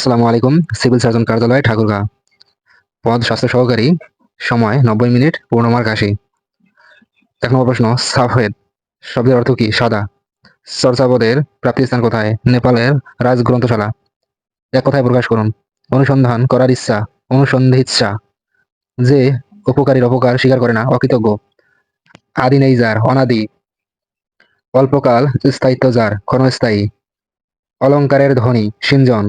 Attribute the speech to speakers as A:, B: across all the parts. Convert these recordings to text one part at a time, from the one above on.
A: আসসালামু আলাইকুম, civil surgeon কার্যালয়, ঠাকুরগাঁ। পদ স্বাস্থ্য সহকারী, সময় নব্বই মিনিট পূর্ণমার কাশি এক নম্বর প্রশ্ন, সাফেদ। শব্দের অর্থ কি? সাদা। চর্চাপদের প্রাপ্তিস্থান কোথায়? নেপালের রাজগ্রন্থশালা। এক কথায় প্রকাশ করুন। অনুসন্ধান করার ইচ্ছা অনুসন্ধিচ্ছা যে উপকারীর অপকার স্বীকার করে না, অকৃতজ্ঞ। আদি নেই যার অনাদি। অল্পকাল স্থায়িত্ব যার, ক্ষণস্থায়ী। অলঙ্কারের ধ্বনি সিঞ্জন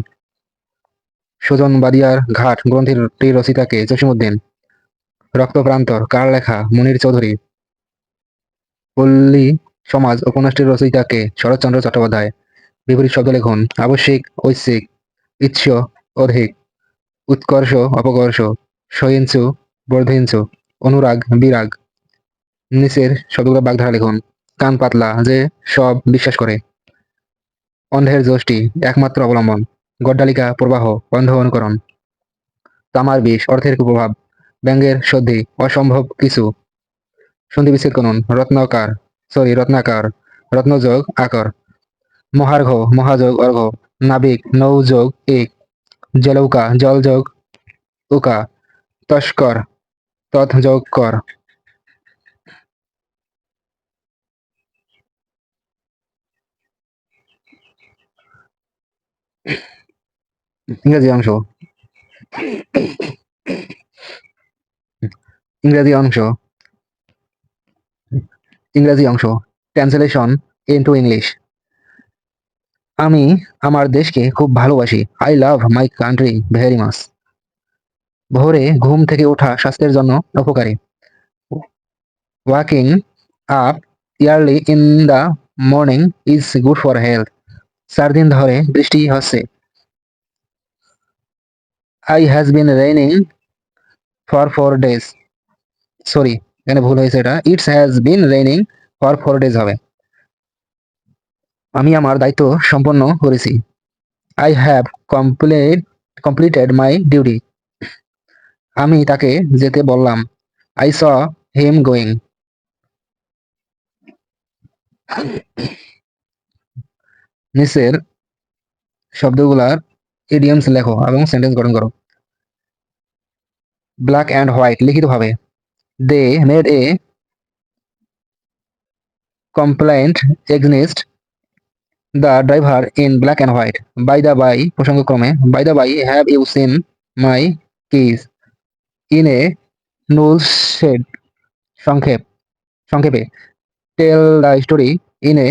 A: সুজন বাদিয়ার ঘাট গ্রন্থিটি রচিতাকে জসিমুদ্দিন রক্তপ্রান্তর কার লেখা মুনির চৌধুরী, পল্লী সমাজ উপন্যাসটির রচয়িতাকে শরৎচন্দ্র চট্টোপাধ্যায় বিপরীত শব্দ লেখন, আবশ্যিক, ঐচ্ছিক ইচ্ছ অধিক, উৎকর্ষ, অপকর্ষ, সহিংসু, বর্ধিংসু, অনুরাগ, বিরাগ, নিচের শব্দগুলো বাগধারা লিখুন, কান পাতলা যে সব বিশ্বাস করে। অন্ধের যষ্টি একমাত্র অবলম্বন। গড্ডালিকা, প্রবাহ অন্ধ অনুকরণ তামার বিষ, অর্থের কুপ্রভাব, ব্যঙ্গের সদ্ধি, অসম্ভব কিছু। সন্ধি বিচ্ছেদ করুন, রত্নাকার সরি রত্নাকার, রত্নযোগ, আকর। মহার্ঘ, মহাযোগ, অর্ঘ। নাবিক, নৌযোগ, এক। জলৌকা, জলযোগ, উকা। তস্কর তৎযোগ কর ইংরেজি অংশ। ইংরেজি অংশ। ইংরেজি অংশ। ট্রান্সলেশন ইনটু ইংলিশ আমি আমার দেশকে খুব ভালোবাসি। I love my country very much ভোরে ঘুম থেকে ওঠা স্বাস্থ্যের জন্য উপকারী। Walking up early in the morning is good for health চার দিন ধরে বৃষ্টি হচ্ছে। I has been raining for four days. Sorry, এখানে ভুল হয়েছে এটা। It's has been raining for four days হবে। আমি আমার দায়িত্ব সম্পন্ন করেছি। I have complete, completed my duty. আমি তাকে যেতে বললাম। I saw him going. নিচের শব্দগুলার ইডিয়মস লেখো এবং সেন্টেন্স গঠন করো। ব্ল্যাক অ্যান্ড হোয়াইট লিখিতভাবে। They made a complaint against the driver in black and white by the by প্রসঙ্গক্রমে by the by have you seen my keys in a nutshell সংক্ষেপ, সংক্ষেপে tell the story in a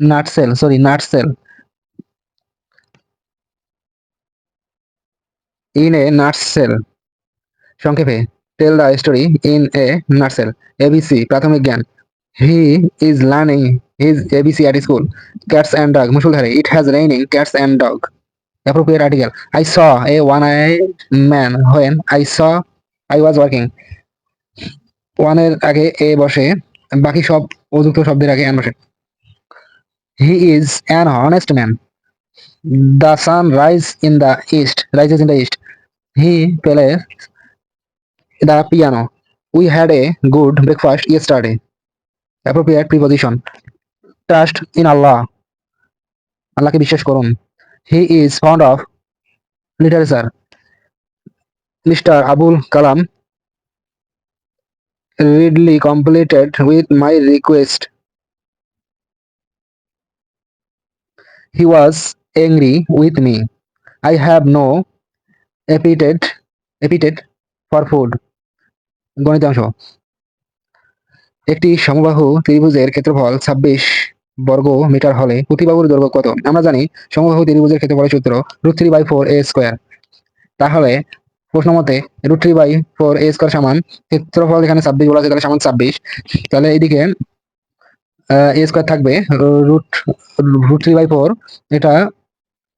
A: nutshell sorry nutshell in a nutshell সংক্ষেপে tell the story in a nutshell ABC প্রাথমিক জ্ঞান। He is learning his ABC at school cats and dog, মুসুলধারে। It has raining cats and dog appropriate article, i saw a one-eyed man when i saw, i was working ওয়ানের আগে এ বসে, বাকি সব অযুক্ত শব্দের আগে অ্যান বসে। He is an honest man the sun rise in the east rises in the east he play the piano. We had a good breakfast yesterday appropriate preposition trust in Allah আল্লাহকে বিশ্বাস করুন। He is found of literature mister Abul Kalam readily completed with my request. He was angry with me. I have no appetite, appetite for food. গণিতাংশ একটি সমবাহু ত্রিভুজের ক্ষেত্রফল ছাব্বিশ বর্গ মিটার হলে প্রতিবাহুর দৈর্ঘ্য কত? আমরা জানি সমবাহু ত্রিভুজের ক্ষেত্রফলের সূত্র root three by four A square তাহলে প্রশ্ন মতে root three by four A square সমান ক্ষেত্রফল এখানে ছাব্বিশ বলা আছে তাহলে সমান ছাব্বিশ। তাহলে এইদিকে এ স্কোয়ার থাকবে root root three by four এটা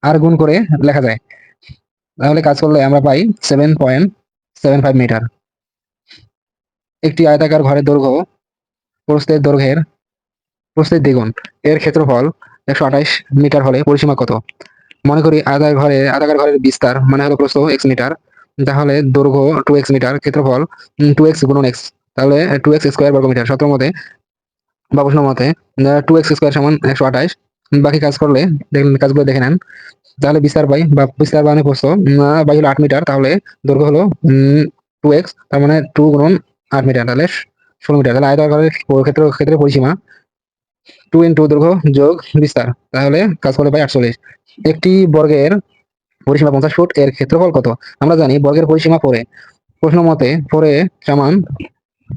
A: আর গুণ করে লেখা যায়। তাহলে কাজ করলে আমরা পাই seven point seven five metre একটি আয়তাকার ঘরের দৈর্ঘ্য প্রস্থের দৈর্ঘ্যের প্রস্থের দ্বিগুণ। এর ক্ষেত্রফল একশো আঠাইশ মিটার হলে পরিসীমা কত? মনে করি আয়তাকার ঘরে, আয়তাকার ঘরের বিস্তার মানে হলো প্রস্থ এক্স মিটার। তাহলে দৈর্ঘ্য টু এক্স মিটার, ক্ষেত্রফল টু এক্স গুণন এক্স তাহলে টু এক্স স্কোয়ার বর্গ মিটার। সত্র মতে বা প্রশ্ন মতে টু এক্স স্কোয়ার সমান একশো আঠাইশ বাকি কাজ করলে দেখেন, কাজগুলো দেখে নেন। তাহলে বিস্তার বাই বা বিস্তার মানে প্রস্থ বাই হলো আট মিটার, তাহলে দৈর্ঘ্য হলো টু এক্স তার মানে টু গুণন আট মিটার, তাহলে ষোলো মিটার, তাহলে আয়তাকারের ক্ষেত্র ক্ষেত্রে পরিসীমা টু ইন্টু দৈর্ঘ্য যোগ বিস্তার, তাহলে কাজ করলে পাই আটচল্লিশ। একটি বর্গের পরিসীমা পঞ্চাশ ফুট, এর ক্ষেত্রফল কত? আমরা জানি বর্গের পরিসীমা ফোরে প্রশ্ন মতে ফোরে সমান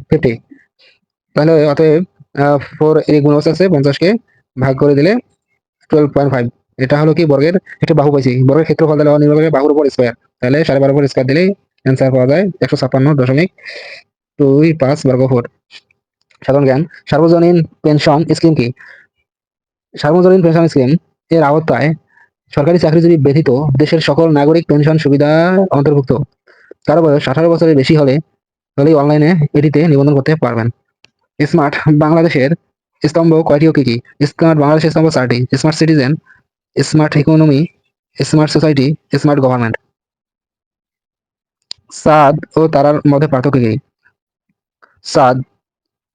A: ফিফটি তাহলে অতএব ফোর এই গুণ আছে পঞ্চাশকে ভাগ করে দিলে টুয়েলভ পয়েন্ট ফাইভ এটা হলো কি, বর্গের একটা বাহু পাইছি। বর্গের ক্ষেত্রফল দিলে নির্ভর করে বাহুর উপর স্কোয়ার তাহলে সাড়ে বারো উপর স্কোয়ার দিলেই অ্যান্সার পাওয়া যায় একশো ছাপ্পান্ন দশমিক দুই পাঁচ বর্গ ফুট। সাধারণ জ্ঞান, সার্বজনীন পেনশন স্কিম কি? সার্বজনীন পেনশন স্কিম এর আওতায় সরকারি চাকরিজীবী ব্যতীত দেশের সকল নাগরিক পেনশন সুবিধা অন্তর্ভুক্ত কারও বয়স আঠারো বছরের বেশি হলে হলেই অনলাইনে এটিতে নিবন্ধন করতে পারবেন। স্মার্ট বাংলাদেশের স্তম্ভ কয়টি ও কি কি? স্মার্ট বাংলাদেশের স্তম্ভ চারটি। Smart citizen smart economy smart society smart government চাঁদ ও তারার মধ্যে পার্থক্য কি? চাঁদ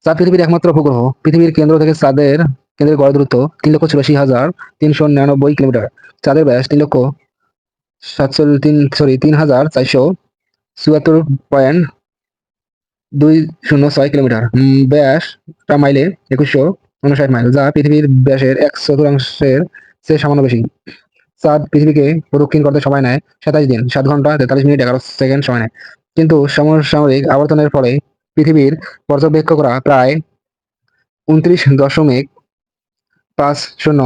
A: চাঁদ পৃথিবীর একমাত্র উপগ্রহ। পৃথিবীর কেন্দ্র থেকে চাঁদের কেন্দ্রের গড় দূরত্ব তিন লক্ষ চুরাশি হাজার তিনশো নিরানব্বই কিলোমিটার। চাঁদের ব্যাস তিন লক্ষ সাতচল্লিশ তিন সরি তিন হাজার চারশো চুয়াত্তর পয়েন্ট দুই শূন্য ছয় কিলোমিটার। উম, ব্যাসটা মাইলে একুশশো উনষাট মাইল যা পৃথিবীর ব্যাসের এক চতুর্থাংশের চেয়ে সামান্য বেশি। চাঁদ পৃথিবীকে প্রদক্ষিণ করতে সময় নেয় সাতাশ দিন, সাত ঘণ্টা, তেতাল্লিশ মিনিট, এগারো সেকেন্ড সময় নেয়। কিন্তু সমসাময়িক আবর্তনের ফলে পৃথিবীর পর্যবেক্ষকরা প্রায় উনত্রিশ দশমিক পাঁচ শূন্য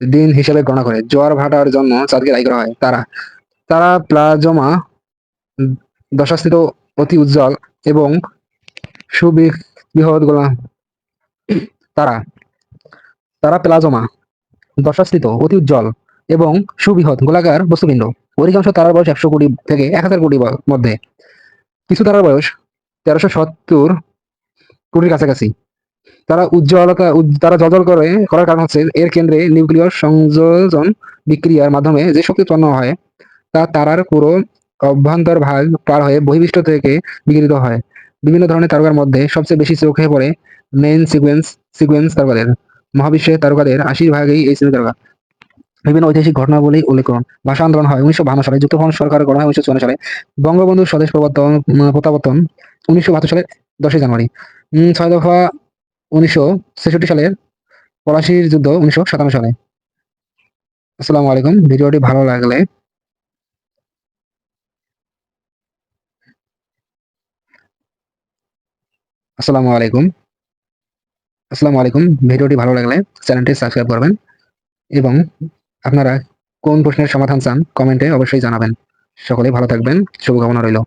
A: দিন হিসেবে গণনা করে। জোয়ার ভাটার জন্য চাঁদকে দায়ী করা হয় তারা। তারা প্লাজমা দশাস্থিত অতি উজ্জ্বল এবং সুবৃহৎ গোলা তারা তারা প্লাজমা দশাস্থিত অতি উজ্জ্বল এবং সুবৃহৎ গোলাকার বস্তুপিণ্ড। অধিকাংশ তারার বয়স একশো কোটি থেকে এক হাজার কোটি মধ্যে। কিছু তারার বয়স তেরোশো সত্তর কোটির কাছাকাছি। তারা উজ্জ্বলতা, উজ- তারা জলজল করে, করার কারণ হচ্ছে এর কেন্দ্রে নিউক্লিয় সংযোজন বিক্রিয়ার মাধ্যমে যে শক্তি উৎপন্ন হয়, তা তারার পুরো অভ্যন্তর ভাগ পার হয়ে বহির্বিষ্ট থেকে বিকিরিত হয়। বিভিন্ন ধরনের তারকার মধ্যে সবচেয়ে বেশি চোখে পড়ে মেন সিকোয়েন্স সিকোয়েন্স তারকাদের। মহাবিশ্বের তারকাদের আশির ভাগই এই শ্রেণির তারকা। বিভিন্ন ঐতিহাসিক ঘটনাবলী উল্লেখ করুন ভাষা আন্দোলন হয় উনিশশো বাহান্ন সালে। যুক্তফ্রন্ট সরকার গঠন হয় উনিশশো চুয়ান্ন সালে। বঙ্গবন্ধু স্বদেশ প্রবর্তন প্রত্যাবর্তন উনিশশো বাহাত্তর সালের দশই জানুয়ারি। ছয় দফা উনিশশো ছেষট্টি সালের পলাশির যুদ্ধ উনিশশো সাতান্ন সালে। আসসালামু আলাইকুম। ভিডিওটি ভালো লাগলে আসসালামু আলাইকুম। আসসালামু আলাইকুম। ভিডিওটি ভালো লাগলে চ্যানেলটি সাবস্ক্রাইব করবেন এবং আপনারা কোন প্রশ্নের সমাধান চান কমেন্টে অবশ্যই জানাবেন। সকলেই ভালো থাকবেন। শুভকামনা রইল।